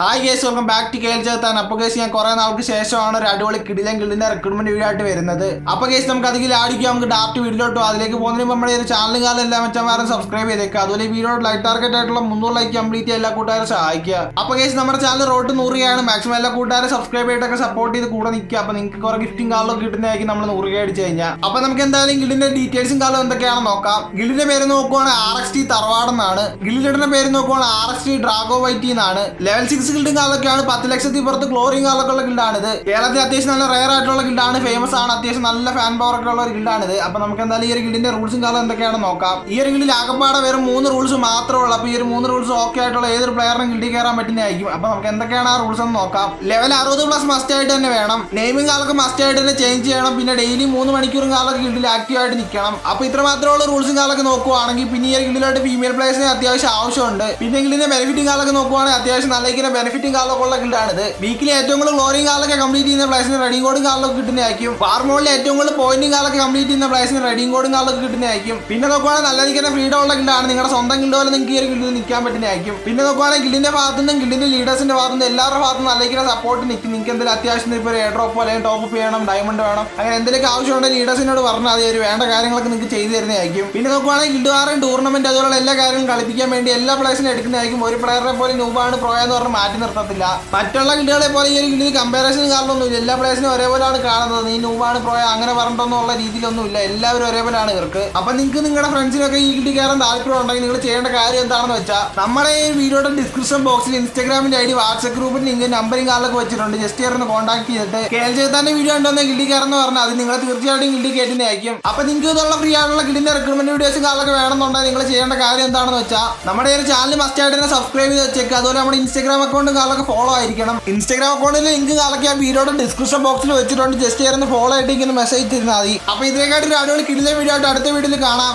Hi guys welcome back to കേൾ ചേർത്താൻ അപ്പൊ case ഞാൻ കുറെ നാൾക്ക് ശേഷമാണ് ഒരു അടിപൊളി കിടിലൻ കിളിന്റെ റിക്രൂട്ട്മെന്റ് വീഡിയോ ആയിട്ട് വരുന്നത്. അപ്പൊ കേസ് നമുക്ക് അതിൽ ആടിക്കും നമുക്ക് ഡാർട്ട് വീഡിയോട്ടോ അതിലേക്ക് പോകുന്നതിന് നമ്മുടെ ഒരു ചാനലും കാലം എല്ലാം വെച്ചാൽ സബ്സ്ക്രൈബ് ചെയ്തേക്കുക അതുപോലെ വീഡിയോ ലൈക്ക് ടാർഗറ്റ് ആയിട്ടുള്ള മുന്നൂറ് ലൈക്ക് കംപ്ലീറ്റ് എല്ലാ കൂട്ടുകാരും സഹായിക്കുക. അപ്പൊ കേസ് നമ്മുടെ ചാനൽ റോട്ട് നൂറുകയാണ് മാക്സിമം എല്ലാ കൂട്ടുകാരും സബ്സ്ക്രൈബ് ചെയ്തിട്ടൊക്കെ സപ്പോർട്ട് ചെയ്ത് കൂടെ നിൽക്കുക. അപ്പൊ നിങ്ങൾക്ക് കുറെ ഗിഫ്റ്റും കാലോ കിട്ടുന്നതായിരിക്കും നമ്മൾ നൂറുക അടിച്ച് കഴിഞ്ഞാൽ അപ്പൊ നമുക്ക് എന്തായാലും ഗിലിന്റെ ഡീറ്റെയിൽസും കാലം എന്തൊക്കെയാണെന്ന് നോക്കാം. ഗിലിന്റെ പേര് നോക്കുവാണ് ആർ എക്സ് ടി തറവാടെന്നാണ്. ഗില്ലിന്റെ പേര് നോക്കുവാണ് ആർ എക്സ് ടി ഡ്രാഗോ വൈറ്റി എന്നാണ്. ലെവൽ സിക്സ് ഗിൽഡും കാലൊക്കെയാണ് പത്ത് ലക്ഷത്തി പുറത്ത് ക്ലോറിംഗ് കാലൊക്കെയുള്ള ഗിൽഡാണിത് കേരളത്തിൽ അത്യാവശ്യം നല്ല റയർ ആയിട്ടുള്ള ഗിൽഡാണ് ഫേമസ് ആണ് അത്യാവശ്യം നല്ല ഫാൻ പവർ ഉള്ള ഒരു ഗിൽഡാണിത് അപ്പൊ നമുക്ക് എന്തായാലും ഈ ഒരു ഗിൽഡിന്റെ റൂൾസും കാലം എന്തൊക്കെയാണെന്ന് നോക്കാം. ഈ ഒരു ഗിൽഡിൽ ആകപ്പാടെ വെറും മൂന്ന് റൂൾസ് മാത്രമേ ഉള്ളൂ അപ്പൊ ഈ ഒരു മൂന്ന് റൂൾസ് ഓക്കെ ആയിട്ടുള്ള ഏതൊരു പ്ലെയറിനും ഗിൽഡിൽ കയറാൻ പറ്റുന്നതായിരിക്കും. അപ്പൊ നമുക്ക് എന്തൊക്കെയാണ് ആ റൂൾസ് എന്ന് നോക്കാം. ലെവൽ അറുപത് പ്ലസ് മസ്റ്റ് ആയിട്ട് തന്നെ വേണം. നെയിമിംഗ് കാലൊക്കെ മസ്റ്റ് ആയിട്ട് തന്നെ ചേഞ്ച് ചെയ്യണം. പിന്നെ ഡെയിലി മൂന്ന് മണിക്കൂറും കാലൊക്കെ ഗിൽഡിൽ ആക്റ്റീവ് ആയിട്ട് നിൽക്കണം. അപ്പൊ ഇത്ര മാത്രമുള്ള റൂൾസും കാലൊക്കെ നോക്കുവാണെങ്കിൽ പിന്നെ ഈ ഒരു ഗിൽഡിലായിട്ട് ഫീമെയിൽ പ്ലേയേഴ്സിന് അത്യാവശ്യം ആവശ്യമുണ്ട്. പിന്നെ ഗിൽഡിന്റെ ബെനിഫിറ്റും കാലൊക്കെ നോക്കുവാണെങ്കിൽ അത്യാവശ്യം നല്ല ബെനിഫിറ്റും കാലൊക്കെ ഉള്ള ഗിൽഡാണിത് വീക്കിലെ ഏറ്റവും കൂടുതൽ ഗ്ലോറിംഗ് കാലൊക്കെ കംപ്ലീറ്റ് ചെയ്യുന്ന പ്ലേസിന് റെഡിംഗ് കോഡും കാലൊക്കെ കിട്ടുന്നതായിരിക്കും. ഫാർമോളിൽ ഏറ്റവും കൂടുതൽ പോയിന്റും കാലൊക്കെ കംപ്ലീറ്റ് ചെയ്യുന്ന പ്ലേസിന് റെഡിംഗ് കോഡും കാലൊക്കെ കിട്ടുന്നതായിരിക്കും. പിന്നെ നോക്കുവാണെങ്കിൽ നല്ല നിൽക്കുന്ന ഫ്രീഡം ഉള്ള കിട്ടാണ്. നിങ്ങളുടെ സ്വന്തം ഗിൽഡ് പോലെ നിങ്ങൾക്ക് ഈ ഒരു ഗിൽഡിൽ നിൽക്കാൻ പറ്റുന്നതായിരിക്കും. പിന്നെ നോക്കുവാണെങ്കിൽ ഗിൽഡിന്റെ ഭാഗത്തു നിന്നും ഗിൽഡിന്റെ ലീഡേഴ്സിന്റെ ഭാഗത്തു നിന്നും എല്ലാവരുടെ ഭാഗത്തു നിന്നും നല്ല സപ്പോർട്ട് നിൽക്കും. നിങ്ങൾക്ക് എന്തെങ്കിലും അത്യാവശ്യം ഇപ്പോൾ ഒരു എയർ ഡ്രോപ്പ് അല്ലെങ്കിൽ ടോപ്പ് ചെയ്യണം ഡയമണ്ട് വേണം അങ്ങനെ എന്തെങ്കിലും ആവശ്യമുണ്ടെങ്കിൽ ലീഡേഴ്സിനോട് പറഞ്ഞാൽ അത് വേണ്ട കാര്യങ്ങളൊക്കെ നിങ്ങൾക്ക് ചെയ്തു തരുന്നതായിരിക്കും. പിന്നെ നോക്കുവാണെങ്കിൽ ഗിൽഡ് വാറും ടൂർണമെന്റ് അതുപോലെ എല്ലാ കാര്യങ്ങളും കളിപ്പിക്കാൻ വേണ്ടി എല്ലാ പ്ലേസിനും എടുക്കുന്നതായിരിക്കും. ഒരു പ്ലെയറെ പോലെ നൂബാണ് പ്രോ എന്ന് പറഞ്ഞ് മാറ്റി നിർത്തത്തില്ല. മറ്റുള്ള ഗിൽഡുകളെ പോലെ ഈ ഒരു കിട്ടിന് കമ്പാരിസൺ കാരണമൊന്നുമില്ല. എല്ലാ പ്ലേസിനും ഒരേപോലെയാണ് കാണുന്നത്. നീ നൂവാണ് പ്രോയ അങ്ങനെ പറഞ്ഞിട്ടൊന്നുള്ള രീതിയിലൊന്നുമില്ല. എല്ലാവരും ഒരേപോലെയാണ് ഇവർക്ക്. അപ്പൊ നിങ്ങൾക്ക് നിങ്ങളുടെ ഫ്രണ്ട്സിനൊക്കെ ഈ കിട്ടി കയറാൻ താല്പര്യം ഉണ്ടെങ്കിൽ നിങ്ങൾ ചെയ്യേണ്ട കാര്യം എന്താണെന്ന് വെച്ചാൽ നമ്മുടെ ഈ വീഡിയോയുടെ ഡിസ്ക്രിപ്ഷൻ ബോക്സിൽ ഇൻസ്റ്റാഗ്രാമിന്റെ ഐ ഡി വാട്സ്ആപ്പ് ഗ്രൂപ്പിൽ ലിങ്ക് നമ്പറും കാലൊക്കെ വെച്ചിട്ടുണ്ട്. ജസ്റ്റ് കയറുന്ന കോൺടാക്ട് ചെയ്തിട്ട് കേൾ ചെയ്താന്റെ വീഡിയോ ഉണ്ടെന്ന് കിട്ടി കയറുന്ന പറഞ്ഞാൽ അത് നിങ്ങൾ തീർച്ചയായിട്ടും കിട്ടി കയറ്റിനെ കേട്ടിനായിരിക്കും അപ്പൊ നിങ്ങൾക്ക് ഇതുള്ള ഫ്രീ ആയിട്ടുള്ള ഗിൽഡിന്റെ റിക്രൂട്ട്മെന്റ് വീഡിയോസും കാലൊക്കെ വേണമെന്നുണ്ടെങ്കിൽ നിങ്ങൾ ചെയ്യേണ്ട കാര്യം എന്താണെന്ന് വെച്ചാൽ നമ്മുടെ ഈ ഒരു ചാനൽ മസ്റ്റ് ആയിട്ട് തന്നെ സബ്സ്ക്രൈബ് ചെയ്ത് വെച്ചേക്കുക അതുപോലെ നമ്മുടെ ഇൻസ്റ്റാഗ്രാം അക്കൗണ്ടും കാലൊക്കെ ഫോളോ ആയിരിക്കണം. ഇൻസ്റ്റാഗ്രാം അക്കൗണ്ടിൽ ലിങ്ക് കാലൊക്കെ ആ വീഡിയോയുടെ ഡിസ്ക്രിപ്ഷൻ ബോക്സിൽ വെച്ചിട്ടുണ്ട്. ജസ്റ്റ് ചേർന്ന് ഫോളോ ആയിട്ട് ഇങ്ങനെ മെസ്സേജ് തരുന്നാൽ മതി. അപ്പൊ ഇതിനെക്കാട്ടിൽ ഒരു അടിപൊളി കിടിലെ വീഡിയോ ആയിട്ട് അടുത്ത വീഡിയോയിൽ കാണാം.